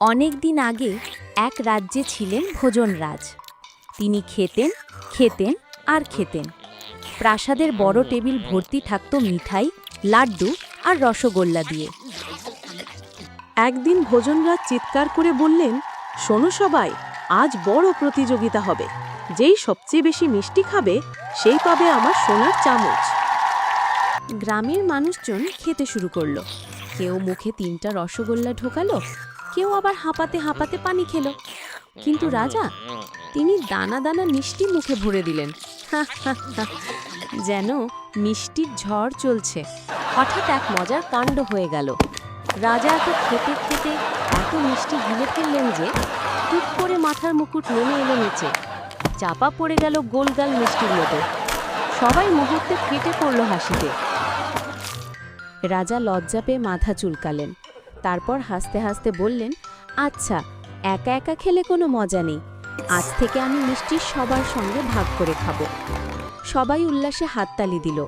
অনেক দিন আগে এক রাজ্যে ছিলেন ভোজনরাজ তিনি খেতেন খেতেন আর খেতেন। প্রাসাদের বড় টেবিল ভর্তি থাকত মিঠাই, লাড্ডু আর রসগোল্লা দিয়ে। একদিন ভোজনরাজ চিৎকার করে বললেন, শোনো সবাই, আজ বড় প্রতিযোগিতা হবে। যেই সবচেয়ে বেশি মিষ্টি খাবে, সেই পাবে আমার সোনার চামচ। গ্রামের মানুষজন খেতে শুরু করল। কেউ মুখে তিনটা রসগোল্লা ঢোকালো কেউ আবার হাঁপাতে হাঁপাতে পানি খেলো। কিন্তু রাজা, তিনি দানা দানা মিষ্টি মুখে ভরে দিলেন। যেন মিষ্টির ঝড় চলছে। হঠাৎ এক মজার কাণ্ড হয়ে গেল। রাজা এত খেতে খেতে এত মিষ্টি গিলে ফেললেন যে টুক করে মাথার মুকুট নেমে এলো নিচে। চাপা পড়ে গেল গোলগাল মিষ্টির মতো। সবাই মুহূর্তে ফেটে পড়ল হাসিতে। রাজা লজ্জা পেয়ে মাথা চুলকালেন। তারপর হাসতে হাসতে বললেন আচ্ছা একা একা খেলে কোনো মজা নেই। আজ থেকে আমি মিষ্টি সবার সঙ্গে ভাগ করে খাব। সবাই উল্লাসে হাততালি দিল।